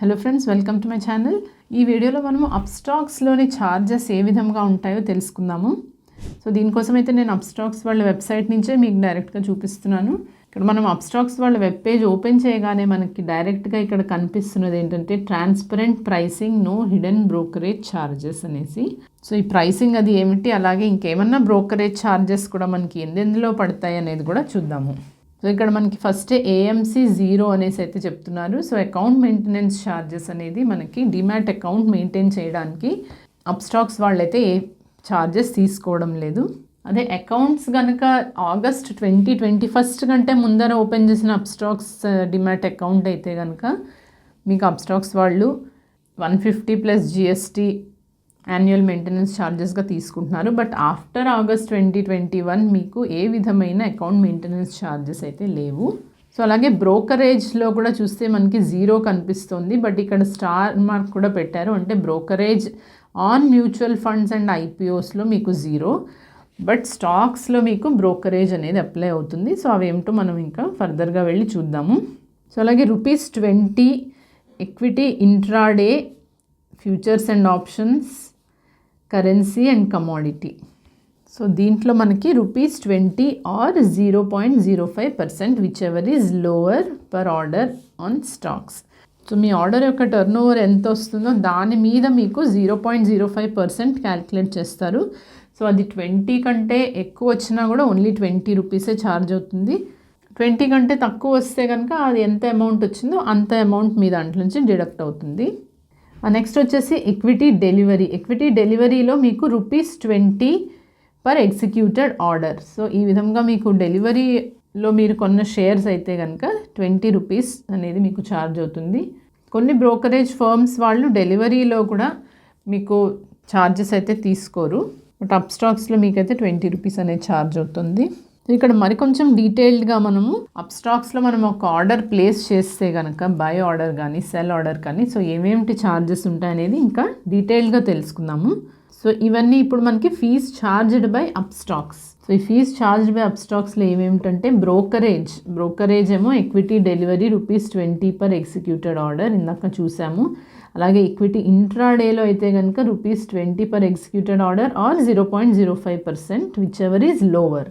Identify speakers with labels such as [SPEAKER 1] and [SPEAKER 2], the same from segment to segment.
[SPEAKER 1] Hello friends welcome to my channel ఈ వీడియోలో మనము అప్స్టాక్స్లోని ఛార్జెస్ ఏ విధంగా ఉంటాయో తెలుసుకుందాము. సో దీనికోసం అయితే నేను అప్స్టాక్స్ వాళ్ళ వెబ్సైట్ నుంచే మీకు డైరెక్ట్గా చూపిస్తున్నాను. ఇక్కడ మనం అప్స్టాక్స్ వాళ్ళ వెబ్ పేజ్ ఓపెన్ చేయగానే మనకి డైరెక్ట్గా ఇక్కడ కనిపిస్తున్నది ఏంటంటే transparent pricing no hidden brokerage charges అనేసి. సో ఈ ప్రైసింగ్ అది ఏమిటి? అలాగే ఇంకేమన్నా బ్రోకరేజ్ ఛార్జెస్ కూడా మనకి ఎందెందులో పడతాయి అనేది కూడా చూద్దాము. సో ఇక్కడ మనకి ఫస్ట్ ఏఎంసీ జీరో అనేసి అయితే చెప్తున్నారు. సో అకౌంట్ మెయింటెనెన్స్ ఛార్జెస్ అనేది మనకి డిమాట్ అకౌంట్ మెయింటైన్ చేయడానికి అప్స్టాక్స్ వాళ్ళైతే ఏ ఛార్జెస్ తీసుకోవడం లేదు. అదే అకౌంట్స్ కనుక ఆగస్ట్ ట్వంటీ ట్వంటీ ఫస్ట్ కంటే ముందర ఓపెన్ చేసిన అప్స్టాక్స్ డిమాట్ అకౌంట్ అయితే కనుక మీకు అప్స్టాక్స్ వాళ్ళు one fifty plus GST annual maintenance ఛార్జెస్గా తీసుకుంటున్నారు. But after August twenty twenty one మీకు ఏ విధమైన అకౌంట్ మెయింటెనెన్స్ ఛార్జెస్ అయితే లేవు. సో అలాగే బ్రోకరేజ్లో కూడా చూస్తే మనకి జీరో కనిపిస్తుంది. బట్ ఇక్కడ స్టార్ మార్క్ కూడా పెట్టారు. అంటే brokerage on mutual funds and ఐపీఓస్లో మీకు జీరో బట్ స్టాక్స్లో మీకు బ్రోకరేజ్ అనేది అప్లై అవుతుంది. సో అవేమిటో మనం ఇంకా ఫర్దర్గా వెళ్ళి చూద్దాము. సో అలాగే rupees twenty equity intraday futures and options currency and commodity. So దీంట్లో మనకి rupees twenty or zero point zero five percent whichever is lower per order on stocks so me order యొక్క turnover ఎంత వస్తుందో దాని మీద మీకు zero point zero five percent calculate చేస్తారు. So అది ట్వంటీ కంటే ఎక్కువ వచ్చినా కూడా ఓన్లీ ట్వంటీ రూపీసే ఛార్జ్ అవుతుంది. ట్వంటీ కంటే తక్కువ వస్తే కనుక అది ఎంత అమౌంట్ వచ్చిందో అంత అమౌంట్ మీ దాంట్లో నుంచి డిడక్ట్ అవుతుంది. నెక్స్ట్ వచ్చేసి ఎక్విటీ డెలివరీ ఎక్విటీ డెలివరీలో మీకు rupees twenty per executed order so ఈ విధంగా మీకు డెలివరీలో మీరు కొన్న షేర్స్ అయితే కనుక ట్వంటీ రూపీస్ అనేది మీకు ఛార్జ్ అవుతుంది. కొన్ని బ్రోకరేజ్ ఫర్మ్స్ వాళ్ళు డెలివరీలో కూడా మీకు ఛార్జెస్ అయితే తీసుకోరు. బట్ అప్ స్టాక్స్లో మీకైతే ట్వంటీ రూపీస్ అనేది ఛార్జ్ అవుతుంది. ఇక్కడ మరికొంచెం డీటెయిల్డ్గా మనము అప్ స్టాక్స్లో మనం ఒక ఆర్డర్ ప్లేస్ చేస్తే కనుక బై ఆర్డర్ కానీ సెల్ ఆర్డర్ కానీ సో ఏమేమిటి ఛార్జెస్ ఉంటాయనేది ఇంకా డీటెయిల్డ్గా తెలుసుకుందాము. సో ఇవన్నీ ఇప్పుడు మనకి fees charged by Upstox so ఈ ఫీజ్ ఛార్జ్డ్ బై అబ్స్టాక్స్లో ఏమేమిటంటే బ్రోకరేజ్. బ్రోకరేజ్ ఏమో equity delivery rupees twenty per executed order ఇందాక చూసాము. అలాగే ఈక్విటీ ఇంట్రాడేలో అయితే కనుక rupees twenty per executed order or zero point zero five percent whichever is lower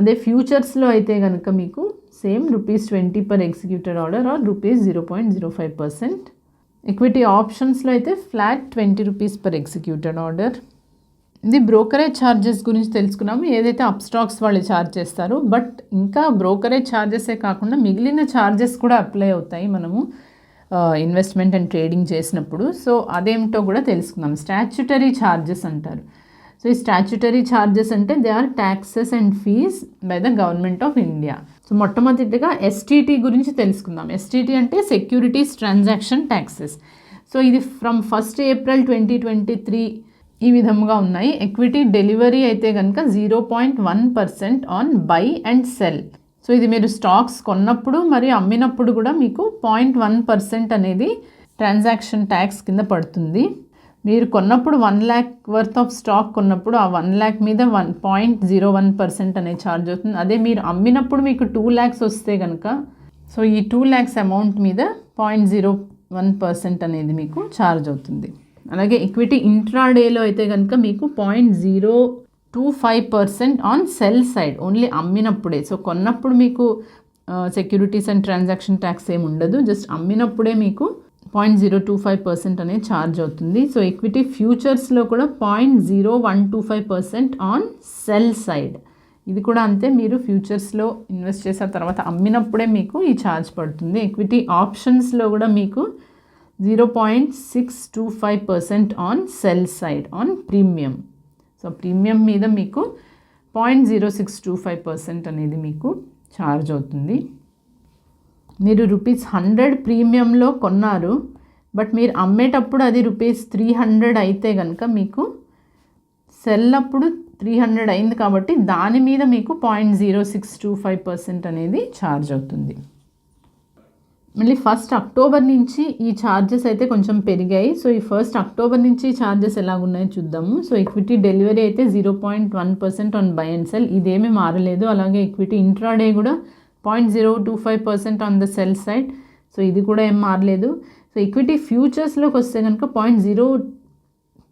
[SPEAKER 1] అదే ఫ్యూచర్స్లో అయితే కనుక మీకు same rupees twenty per executed order or rupees zero point zero five percent. Equity ఆప్షన్స్లో అయితే flat twenty rupees per executed order. ఇది brokerage charges గురించి తెలుసుకున్నాము. ఏదైతే అప్ స్టాక్స్ వాళ్ళు ఛార్జ్ చేస్తారు బట్ ఇంకా బ్రోకరేజ్ ఛార్జెసే కాకుండా మిగిలిన ఛార్జెస్ కూడా అప్లై అవుతాయి మనము ఇన్వెస్ట్మెంట్ అండ్ ట్రేడింగ్ చేసినప్పుడు. సో అదేమిటో కూడా తెలుసుకుందాం. స్టాచ్యుటరీ ఛార్జెస్ అంటారు. సో ఈ స్టాచ్యుటరీ ఛార్జెస్ అంటే they are taxes and fees by the government of India so మొట్టమొదటిగా ఎస్టీటీ గురించి తెలుసుకుందాం. ఎస్టీటీ అంటే సెక్యూరిటీస్ ట్రాన్సాక్షన్ ట్యాక్సెస్ సో ఇది from first April twenty twenty three ఈ విధంగా ఉన్నాయి. ఎక్విటీ డెలివరీ అయితే కనుక zero point one percent on buy and sell so ఇది మీరు స్టాక్స్ కొన్నప్పుడు మరియు అమ్మినప్పుడు కూడా మీకు పాయింట్ వన్ పర్సెంట్ అనేది ట్రాన్సాక్షన్ ట్యాక్స్ కింద పడుతుంది. మీరు కొన్నప్పుడు one lakh worth of stock కొన్నప్పుడు ఆ వన్ ల్యాక్ మీద one point zero one percent అనేది ఛార్జ్ అవుతుంది. అదే మీరు అమ్మినప్పుడు మీకు టూ ల్యాక్స్ వస్తే కనుక సో ఈ టూ ల్యాక్స్ అమౌంట్ మీద పాయింట్ జీరో వన్ పర్సెంట్ అనేది మీకు ఛార్జ్ అవుతుంది. అలాగే ఈక్విటీ ఇంట్రాడేలో అయితే కనుక మీకు point zero two five percent on sell side only అమ్మినప్పుడే. So కొన్నప్పుడు మీకు సెక్యూరిటీస్ అండ్ ట్రాన్సాక్షన్ ట్యాక్స్ ఏమి ఉండదు. జస్ట్ అమ్మినప్పుడే మీకు point zero two five percent అనేది ఛార్జ్ అవుతుంది. సో ఈక్విటీ ఫ్యూచర్స్లో కూడా point zero one two five percent on sell side ఇది కూడా అంతే మీరు ఫ్యూచర్స్లో ఇన్వెస్ట్ చేసిన తర్వాత అమ్మినప్పుడే మీకు ఈ ఛార్జ్ పడుతుంది. ఈక్విటీ ఆప్షన్స్లో కూడా మీకు zero point six two five percent on sell side on premium so premium మీద మీకు point zero six two five percent అనేది మీకు ఛార్జ్ అవుతుంది. మీరు రూపీస్ హండ్రెడ్ ప్రీమియంలో కొన్నారు బట్ మీరు అమ్మేటప్పుడు అది రూపీస్ త్రీ హండ్రెడ్ అయితే కనుక మీకు సెల్ అప్పుడు త్రీ హండ్రెడ్ అయింది కాబట్టి దాని మీద మీకు point zero six two five percent అనేది ఛార్జ్ అవుతుంది. మళ్ళీ ఫస్ట్ అక్టోబర్ నుంచి ఈ ఛార్జెస్ అయితే కొంచెం పెరిగాయి. సో ఈ ఫస్ట్ అక్టోబర్ నుంచి ఛార్జెస్ ఎలాగున్నాయో చూద్దాము. సో ఈక్విటీ డెలివరీ అయితే zero point one percent on buy and sell ఇదేమీ మారలేదు. అలాగే ఈక్విటీ ఇంట్రాడే కూడా point zero two five percent on the sell side so ఇది కూడా ఏం మారలేదు. సో ఈక్విటీ ఫ్యూచర్స్లోకి వస్తే కనుక point zero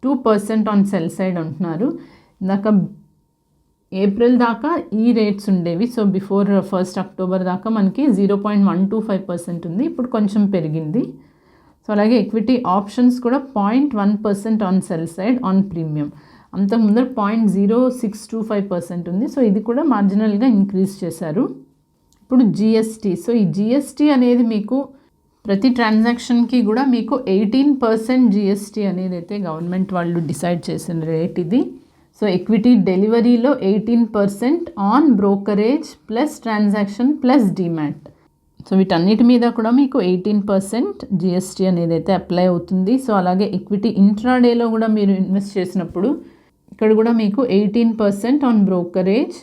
[SPEAKER 1] two percent on sell side అంటున్నారు. ఇందాక ఏప్రిల్ దాకా ఈ రేట్స్ ఉండేవి. సో బిఫోర్ ఫస్ట్ అక్టోబర్ దాకా మనకి zero point one two five percent ఉంది. ఇప్పుడు కొంచెం పెరిగింది. సో అలాగే ఈక్విటీ ఆప్షన్స్ కూడా point one percent on sell side on premium. అంతకు ముందర point zero six two five percent ఉంది. సో ఇది కూడా మార్జినల్గా ఇంక్రీజ్ చేశారు. ఇప్పుడు జిఎస్టీ. సో ఈ జిఎస్టీ అనేది మీకు ప్రతి ట్రాన్సాక్షన్కి కూడా మీకు ఎయిటీన్ పర్సెంట్ జిఎస్టీ అనేది అయితే గవర్నమెంట్ వాళ్ళు డిసైడ్ చేసిన రేట్ ఇది. So equity డెలివరీలో eighteen percent on brokerage plus transaction plus demat so వీటన్నిటి మీద కూడా మీకు ఎయిటీన్ పర్సెంట్ జిఎస్టీ అనేది అయితే అప్లై అవుతుంది. సో అలాగే ఈక్విటీ ఇంట్రాడేలో కూడా మీరు ఇన్వెస్ట్ చేసినప్పుడు ఇక్కడ కూడా మీకు eighteen percent on brokerage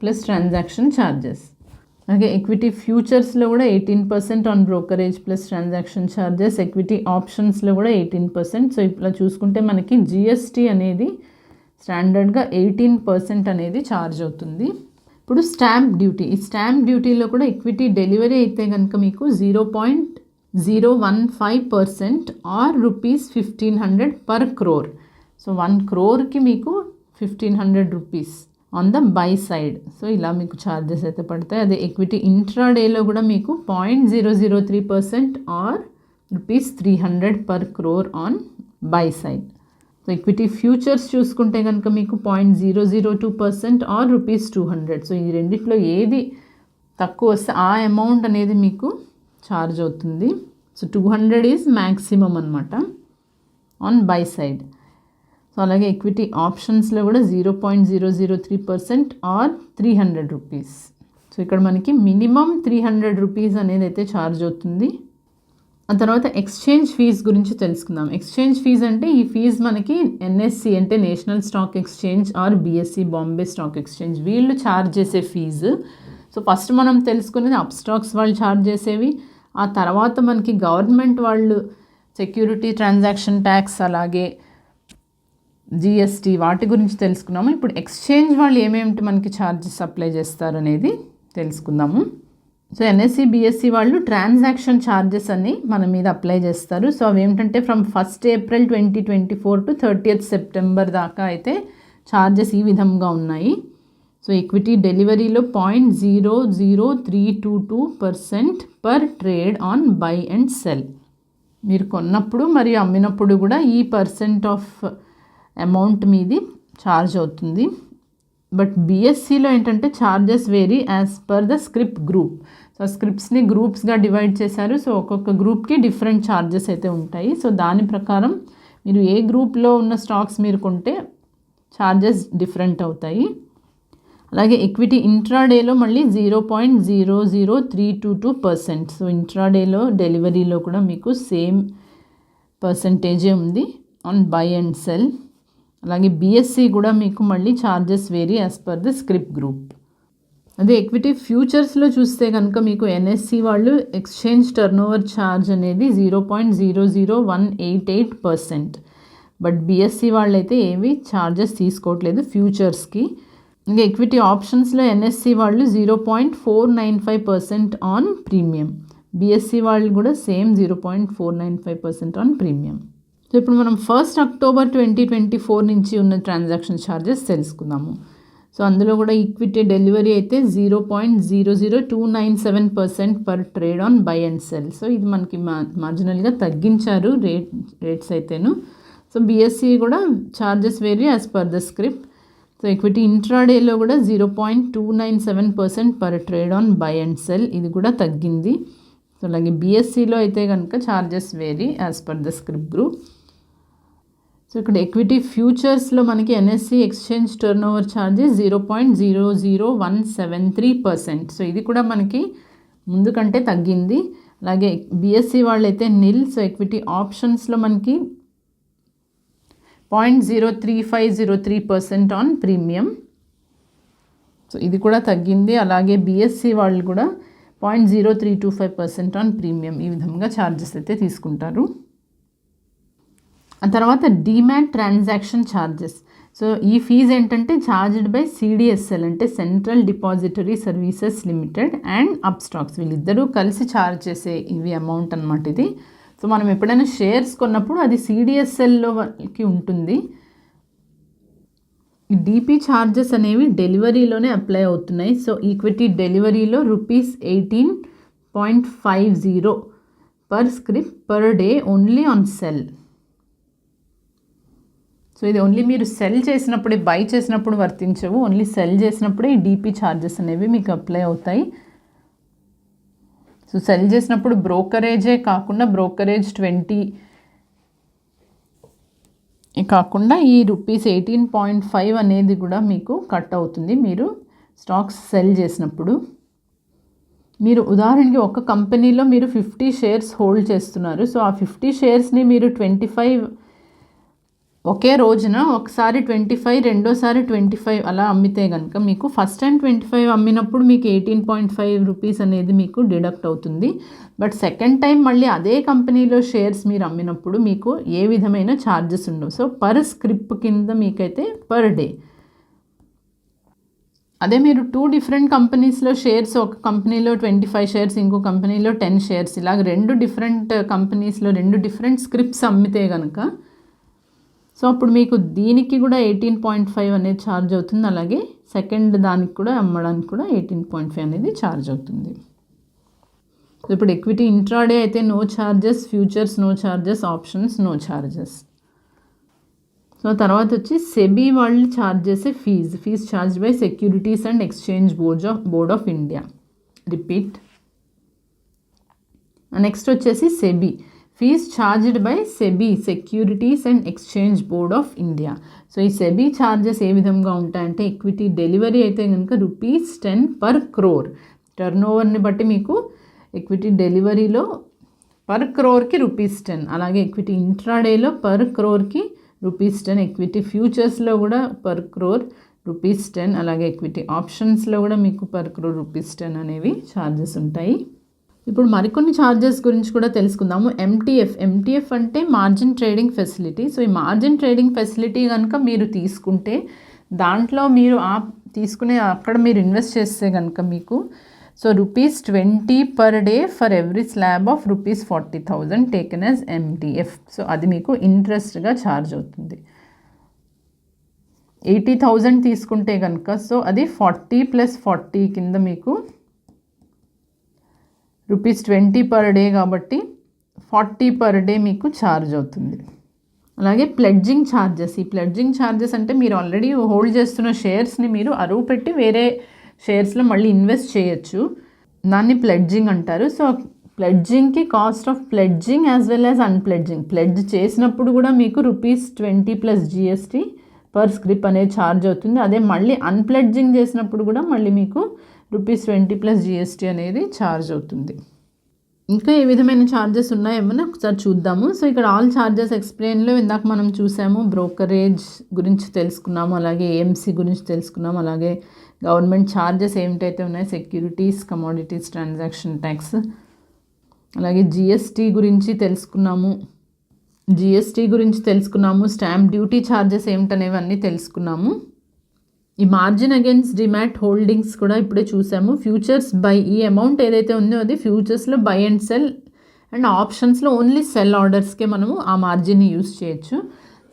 [SPEAKER 1] plus transaction charges అలాగే ఈక్విటీ ఫ్యూచర్స్లో కూడా eighteen percent on brokerage plus transaction charges equity ఆప్షన్స్లో కూడా ఎయిటీన్ పర్సెంట్ సో ఇట్లా చూసుకుంటే మనకి జిఎస్టీ అనేది స్టాండర్డ్గా ఎయిటీన్ పర్సెంట్ అనేది ఛార్జ్ అవుతుంది. ఇప్పుడు స్టాంప్ డ్యూటీ ఈ స్టాంప్ డ్యూటీలో కూడా ఈక్విటీ డెలివరీ అయితే కనుక మీకు zero point zero one five percent or rupees fifteen hundred per crore so one క్రోర్కి మీకు fifteen hundred rupees on the buy side so ఇలా మీకు ఛార్జెస్ అయితే పడతాయి. అదే ఈక్విటీ ఇంట్రాడేలో కూడా మీకు point zero zero three percent or rupees three hundred per crore on buy side so equity futures చూసుకుంటే కనుక మీకు point zero zero two percent or rupees two hundred so ఈ రెండిట్లో ఏది తక్కువ వస్తే ఆ అమౌంట్ అనేది మీకు ఛార్జ్ అవుతుంది. So two hundred is maximum అనమాట ఆన్ బై సైడ్ సో అలాగే ఈక్విటీ ఆప్షన్స్లో కూడా zero point zero zero three percent or three hundred rupees so ఇక్కడ మనకి మినిమం త్రీ హండ్రెడ్ రూపీస్ అనేది అయితే ఛార్జ్ అవుతుంది. ఆ తర్వాత ఎక్స్చేంజ్ ఫీజ్ గురించి తెలుసుకుందాం. ఎక్స్చేంజ్ ఫీజ్ అంటే ఈ ఫీజ్ మనకి ఎన్ఎస్సి అంటే National Stock Exchange or BSE Bombay Stock Exchange వీళ్ళు ఛార్జ్ చేసే ఫీజు సో ఫస్ట్ మనం తెలుసుకునేది అప్ స్టాక్స్ వాళ్ళు ఛార్జ్ చేసేవి. ఆ తర్వాత మనకి గవర్నమెంట్ వాళ్ళు సెక్యూరిటీ ట్రాన్సాక్షన్ ట్యాక్స్ అలాగే జిఎస్టీ వాటి గురించి తెలుసుకున్నాము. ఇప్పుడు ఎక్స్చేంజ్ వాళ్ళు ఏమేమిటి మనకి ఛార్జెస్ అప్లై చేస్తారు అనేది తెలుసుకుందాము సో ఎన్ఎస్సి బిఎస్సి వాళ్ళు ట్రాన్సాక్షన్ ఛార్జెస్ అని మన మీద అప్లై చేస్తారు. సో అవి ఏమిటంటే from first April twenty twenty four to thirtieth September దాకా అయితే ఛార్జెస్ ఈ విధంగా ఉన్నాయి. So equity డెలివరీలో point zero zero three two two percent per trade on buy and sell మీరు కొన్నప్పుడు మరియు అమ్మినప్పుడు కూడా ఈ పర్సెంట్ ఆఫ్ అమౌంట్ మీది ఛార్జ్ అవుతుంది. బట్ బీఎస్సీలో ఏంటంటే charges vary as per the script group so స్క్రిప్ట్స్ని గ్రూప్స్గా డివైడ్ చేశారు. సో ఒక్కొక్క గ్రూప్కి డిఫరెంట్ ఛార్జెస్ అయితే ఉంటాయి. సో దాని ప్రకారం మీరు ఏ గ్రూప్లో ఉన్న స్టాక్స్ మీరు కొంటే ఛార్జెస్ డిఫరెంట్ అవుతాయి. అలాగే ఈక్విటీ ఇంట్రాడేలో మళ్ళీ zero point zero zero three two two percent so ఇంట్రాడేలో డెలివరీలో కూడా మీకు సేమ్ పర్సంటేజే ఉంది ఆన్ బై అండ్ సెల్ అలాగే బీఎస్సీ కూడా మీకు మళ్ళీ charges vary as per the script group అదే ఈక్విటీ ఫ్యూచర్స్లో చూస్తే కనుక మీకు ఎన్ఎస్సి వాళ్ళు ఎక్స్చేంజ్ టర్నోవర్ ఛార్జ్ అనేది zero point zero zero one eight eight percent but BSE వాళ్ళైతే ఏవి ఛార్జెస్ తీసుకోవట్లేదు ఫ్యూచర్స్కి ఇంకా ఎక్విటీ ఆప్షన్స్లో ఎన్ఎస్సి వాళ్ళు zero point four nine five percent on premium BSE వాళ్ళు కూడా same zero point four nine five percent on premium so ఇప్పుడు మనం first October twenty twenty four నుంచి ఉన్న ట్రాన్సాక్షన్ ఛార్జెస్ తెలుసుకుందాము. సో అందులో కూడా ఈక్విటీ డెలివరీ అయితే zero point zero zero two nine seven percent per trade on buy and sell so ఇది మనకి మా మార్జినల్గా తగ్గించారు రేట్ రేట్స్ అయితేను. సో బీఎస్సీ కూడా charges vary as per the script so equity ఇంట్రాడేలో కూడా zero point two nine seven percent per trade on buy and sell ఇది కూడా తగ్గింది. సో అలాగే బీఎస్సీలో అయితే కనుక charges vary as per the script group so ఇక్కడ ఎక్విటీ ఫ్యూచర్స్లో మనకి NSE exchange turnover charges zero point zero zero one seven three percent so ఇది కూడా మనకి ముందు కంటే తగ్గింది. అలాగే బీఎస్సీ వాళ్ళైతే నిల్ సో ఎక్విటీ ఆప్షన్స్లో మనకి point zero three five zero three percent on premium so ఇది కూడా తగ్గింది. అలాగే బీఎస్సీ వాళ్ళు కూడా point zero three two five percent on premium ఈ విధంగా ఛార్జెస్ అయితే తీసుకుంటారు. తర్వాత డిమాట్ ట్రాన్సాక్షన్ ఛార్జెస్ సో ఈ ఫీజు ఏంటంటే ఛార్జ్డ్ బై సిడిఎస్ఎల్ అంటే Central Depository Services Limited and Upstox. వీళ్ళిద్దరూ కలిసి ఛార్జ్ చేసే ఇవి అమౌంట్ అనమాట ఇది. సో మనం ఎప్పుడైనా షేర్స్ కొన్నప్పుడు అది సిడిఎస్ఎల్లోకి ఉంటుంది. డీపీ ఛార్జెస్ అనేవి డెలివరీలోనే అప్లై అవుతున్నాయి. So equity డెలివరీలో rupees eighteen point five zero per script per day only on sell. So ఇది ఓన్లీ మీరు సెల్ చేసినప్పుడే బై చేసినప్పుడు వర్తించవు. ఓన్లీ సెల్ చేసినప్పుడే ఈ డీపీ ఛార్జెస్ అనేవి మీకు అప్లై అవుతాయి. సో సెల్ చేసినప్పుడు బ్రోకరేజే కాకుండా బ్రోకరేజ్ ట్వంటీ కాకుండా ఈ రూపీస్ ఎయిటీన్ పాయింట్ ఫైవ్ అనేది కూడా మీకు కట్ అవుతుంది. మీరు స్టాక్స్ సెల్ చేసినప్పుడు. మీరు ఉదాహరణకి ఒక కంపెనీలో మీరు ఫిఫ్టీ షేర్స్ హోల్డ్ చేస్తున్నారు. సో ఆ ఫిఫ్టీ షేర్స్ని మీరు ట్వంటీ ఫైవ్ ఒకే రోజున ఒకసారి ట్వంటీ ఫైవ్ రెండోసారి ట్వంటీ ఫైవ్ అలా అమ్మితే కనుక మీకు ఫస్ట్ టైం ట్వంటీ ఫైవ్ అమ్మినప్పుడు మీకు ఎయిటీన్ పాయింట్ ఫైవ్ రూపీస్ అనేది మీకు డిడక్ట్ అవుతుంది. బట్ సెకండ్ టైం మళ్ళీ అదే కంపెనీలో షేర్స్ మీరు అమ్మినప్పుడు మీకు ఏ విధమైన ఛార్జెస్ ఉండవు. సో పర్ స్క్రిప్ కింద మీకైతే పర్ డే. అదే మీరు టూ డిఫరెంట్ కంపెనీస్లో షేర్స్ ఒక కంపెనీలో ట్వంటీ ఫైవ్ షేర్స్ ఇంకో కంపెనీలో టెన్ షేర్స్ ఇలాగ రెండు డిఫరెంట్ కంపెనీస్లో రెండు డిఫరెంట్ స్క్రిప్ట్స్ అమ్మితే కనుక సో అప్పుడు మీకు దీనికి కూడా ఎయిటీన్ పాయింట్ ఫైవ్ అనేది ఛార్జ్ అవుతుంది. అలాగే సెకండ్ దానికి కూడా అమ్మడానికి కూడా ఎయిటీన్ పాయింట్ ఫైవ్ అనేది ఛార్జ్ అవుతుంది. ఇప్పుడు ఎక్విటీ ఇంట్రాడే అయితే no charges futures no charges options no charges so తర్వాత వచ్చి సెబీ వాళ్ళు ఛార్జ్ చేసే fee fee charge by securities and exchange board of board of India repeat next వచ్చేసి SEBI. Fee charged by SEBI securities and exchange board of India so ఈ SEBI charges ఏ విధంగా ఉంటాయంటే equity delivery అయితే కనుక rupees ten per crore టర్న్ ఓవర్ని బట్టి మీకు ఈక్విటీ డెలివరీలో పర్ క్రోర్కి రూపీస్ టెన్ అలాగే ఈక్విటీ ఇంట్రాడేలో పర్ క్రోర్కి రూపీస్ టెన్ ఈక్విటీ ఫ్యూచర్స్లో కూడా పర్ క్రోర్ రూపీస్ టెన్ అలాగే ఈక్విటీ ఆప్షన్స్లో కూడా మీకు పర్ క్రోర్ రూపీస్ టెన్ అనేవి ఛార్జెస్ ఉంటాయి. ఇప్పుడు మరికొన్ని ఛార్జెస్ గురించి కూడా తెలుసుకుందాము. ఎంటీఎఫ్ ఎంటీఎఫ్ అంటే మార్జిన్ ట్రేడింగ్ ఫెసిలిటీ సో ఈ మార్జిన్ ట్రేడింగ్ ఫెసిలిటీ కనుక మీరు తీసుకుంటే దాంట్లో మీరు ఆ తీసుకునే అక్కడ మీరు ఇన్వెస్ట్ చేస్తే కనుక మీకు so rupees twenty per day for every slab of rupees forty thousand taken as MTF so అది మీకు ఇంట్రెస్ట్గా ఛార్జ్ అవుతుంది. ఎయిటీ థౌజండ్ తీసుకుంటే కనుక సో అది ఫార్టీ ప్లస్ ఫార్టీ కింద మీకు రూపీస్ ట్వంటీ పర్ డే కాబట్టి ఫార్టీ పర్ డే మీకు ఛార్జ్ అవుతుంది. అలాగే ప్లెడ్జింగ్ ఛార్జెస్ ఈ ప్లెడ్జింగ్ ఛార్జెస్ అంటే మీరు ఆల్రెడీ హోల్డ్ చేస్తున్న షేర్స్ని మీరు అరువు పెట్టి వేరే షేర్స్లో మళ్ళీ ఇన్వెస్ట్ చేయొచ్చు. దాన్ని ప్లెడ్జింగ్ అంటారు. So ప్లెడ్జింగ్కి cost of pledging as well as unpledging pledge చేసినప్పుడు కూడా మీకు rupees twenty plus GST per scrip అనేది ఛార్జ్ అవుతుంది. అదే మళ్ళీ అన్ప్లెడ్జింగ్ చేసినప్పుడు కూడా మళ్ళీ మీకు రూపీస్ ట్వంటీ ప్లస్ జిఎస్టీ అనేది ఛార్జ్ అవుతుంది. ఇంకా ఏ విధమైన ఛార్జెస్ ఉన్నాయేమో ఒకసారి చూద్దాము. సో ఇక్కడ ఆల్ ఛార్జెస్ ఎక్స్ప్లెయిన్లో ఇందాక మనం చూసాము బ్రోకరేజ్ గురించి తెలుసుకున్నాము అలాగే ఏఎంసీ గురించి తెలుసుకున్నాము అలాగే గవర్నమెంట్ ఛార్జెస్ ఏమిటైతే ఉన్నాయో సెక్యూరిటీస్ కమోడిటీస్ ట్రాన్సాక్షన్ ట్యాక్స్ అలాగే జిఎస్టీ గురించి తెలుసుకున్నాము. జిఎస్టీ గురించి తెలుసుకున్నాము స్టాంప్ డ్యూటీ ఛార్జెస్ ఏమిటనేవన్నీ తెలుసుకున్నాము. ఈ మార్జిన్ అగేన్స్ డిమాట్ హోల్డింగ్స్ కూడా ఇప్పుడే చూసాము. ఫ్యూచర్స్ బై ఈ అమౌంట్ ఏదైతే ఉందో అది ఫ్యూచర్స్లో బై అండ్ సెల్ అండ్ ఆప్షన్స్లో ఓన్లీ సెల్ ఆర్డర్స్కే మనము ఆ మార్జిన్ని యూస్ చేయొచ్చు.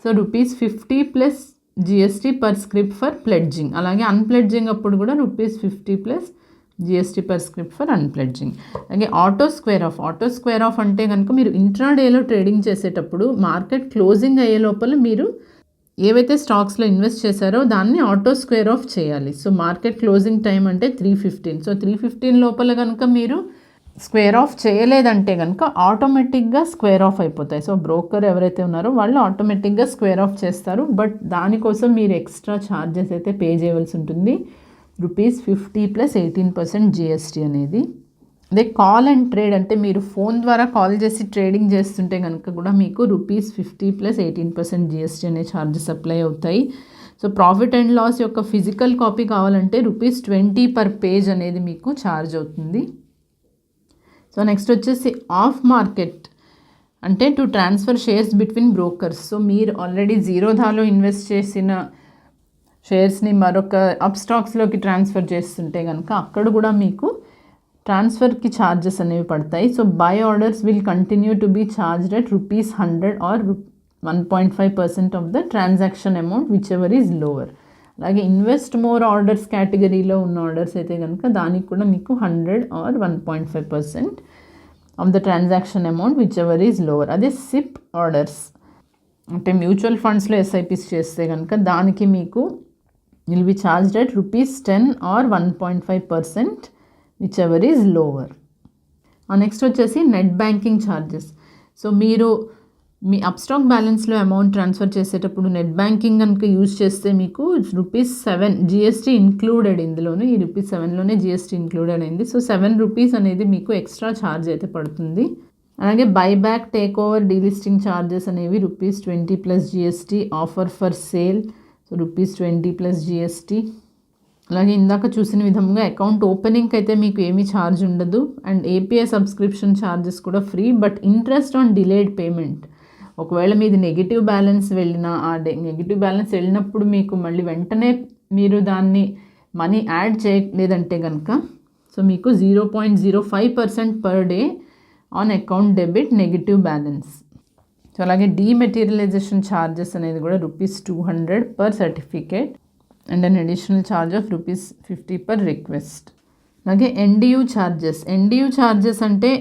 [SPEAKER 1] So rupees fifty plus GST per script for pledging అలాగే అన్ప్లెడ్జింగ్ అప్పుడు కూడా rupees fifty plus GST per script for unpledging అలాగే auto square off auto square off అంటే కనుక మీరు ఇంట్రాడేలో ట్రేడింగ్ చేసేటప్పుడు మార్కెట్ క్లోజింగ్ అయ్యే లోపల మీరు ఏవైతే స్టాక్స్లో ఇన్వెస్ట్ చేశారో దాన్ని ఆటో స్క్వేర్ ఆఫ్ చేయాలి. సో మార్కెట్ క్లోజింగ్ టైం అంటే three fifteen. So three fifteen లోపల కనుక మీరు స్క్వేర్ ఆఫ్ చేయలేదంటే కనుక ఆటోమేటిక్గా స్క్వేర్ ఆఫ్ అయిపోతాయి. సో బ్రోకర్ ఎవరైతే ఉన్నారో వాళ్ళు ఆటోమేటిక్గా స్క్వేర్ ఆఫ్ చేస్తారు. బట్ దానికోసం మీరు ఎక్స్ట్రా ఛార్జెస్ అయితే పే చేయవలసి ఉంటుంది. Rupees fifty plus eighteen percent GST అనేది. అదే కాల్ అండ్ ట్రేడ్ అంటే మీరు ఫోన్ ద్వారా కాల్ చేసి ట్రేడింగ్ చేస్తుంటే కనుక కూడా మీకు rupees fifty plus eighteen percent GST అనే ఛార్జెస్ అప్లై అవుతాయి. సో ప్రాఫిట్ అండ్ లాస్ యొక్క ఫిజికల్ కాపీ కావాలంటే రూపీస్ ట్వంటీ పర్ పేజ్ అనేది మీకు ఛార్జ్ అవుతుంది. సో నెక్స్ట్ వచ్చేసి ఆఫ్ మార్కెట్ అంటే to transfer shares between brokers so మీరు ఆల్రెడీ జీరోధాలో ఇన్వెస్ట్ చేసిన షేర్స్ని మరొక అప్ స్టాక్స్లోకి ట్రాన్స్ఫర్ చేస్తుంటే కనుక అక్కడ కూడా మీకు ట్రాన్స్ఫర్కి ఛార్జెస్ అనేవి పడతాయి so buy orders will continue to be charged at rupees hundred or one point five percent of the transaction amount whichever is lower అలాగే ఇన్వెస్ట్ మోర్ ఆర్డర్స్ కేటగిరీలో ఉన్న ఆర్డర్స్ అయితే కనుక దానికి కూడా మీకు hundred or one point five percent of the transaction amount whichever is lower అదే SIP orders అంటే మ్యూచువల్ ఫండ్స్లో ఎస్ఐపిస్ చేస్తే కనుక దానికి మీకు will be charged at rupees ten or one point five percent whichever is lower next వచ్చేసి net banking charges so మీరు మీ అప్స్టాక్ బ్యాలెన్స్లో అమౌంట్ ట్రాన్స్ఫర్ చేసేటప్పుడు నెట్ బ్యాంకింగ్ కనుక యూజ్ చేస్తే మీకు రూపీస్ సెవెన్ జిఎస్టీ ఇంక్లూడెడ్ ఇందులోనే ఈ రూపీస్ సెవెన్లోనే జిఎస్టీ ఇంక్లూడెడ్ అయింది. సో సెవెన్ రూపీస్ అనేది మీకు ఎక్స్ట్రా ఛార్జ్ అయితే పడుతుంది. అలాగే buyback take over delisting charges అనేవి rupees twenty plus GST offer for sale so rupees twenty plus GST అలాగే ఇందాక చూసిన విధంగా అకౌంట్ ఓపెనింగ్కి అయితే మీకు ఏమీ ఛార్జ్ ఉండదు. అండ్ ఏపీఐ సబ్స్క్రిప్షన్ ఛార్జెస్ కూడా free but interest on delayed payment ఒకవేళ మీది నెగిటివ్ బ్యాలెన్స్ వెళ్ళినా ఆ నెగిటివ్ బ్యాలెన్స్ వెళ్ళినప్పుడు మీకు మళ్ళీ వెంటనే మీరు దాన్ని మనీ యాడ్ చేయలేదంటే కనుక సో మీకు zero point zero five percent per day on account debit negative balance so అలాగే డీమెటీరియలైజేషన్ ఛార్జెస్ అనేది కూడా rupees two hundred per certificate and an additional charge of rupees fifty per request అలాగే NDU charges NDU charges అంటే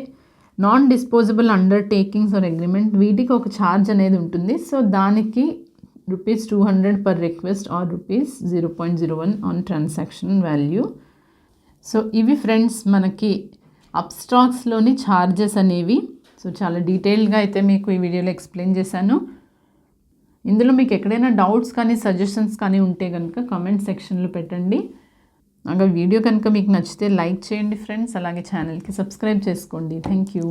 [SPEAKER 1] non disposable undertakings or agreement వీటికి ఒక charge అనేది ఉంటుంది. So దానికి rupees two hundred per request or rupees zero point zero one on transaction value so ఇవి friends మనకి అప్స్టాక్స్లోని ఛార్జెస్ అనేవి. సో చాలా డీటెయిల్డ్గా అయితే మీకు ఈ వీడియోలో ఎక్స్ప్లెయిన్ చేశాను. ఇందులో మీకు ఎక్కడైనా డౌట్స్ కానీ సజెషన్స్ కానీ ఉంటే కనుక కామెంట్ సెక్షన్లో పెట్టండి. అలాగే వీడియో కనుక మీకు నచ్చితే లైక్ చేయండి ఫ్రెండ్స్ అలాగే ఛానల్కి సబ్స్క్రైబ్ చేసుకోండి. Thank you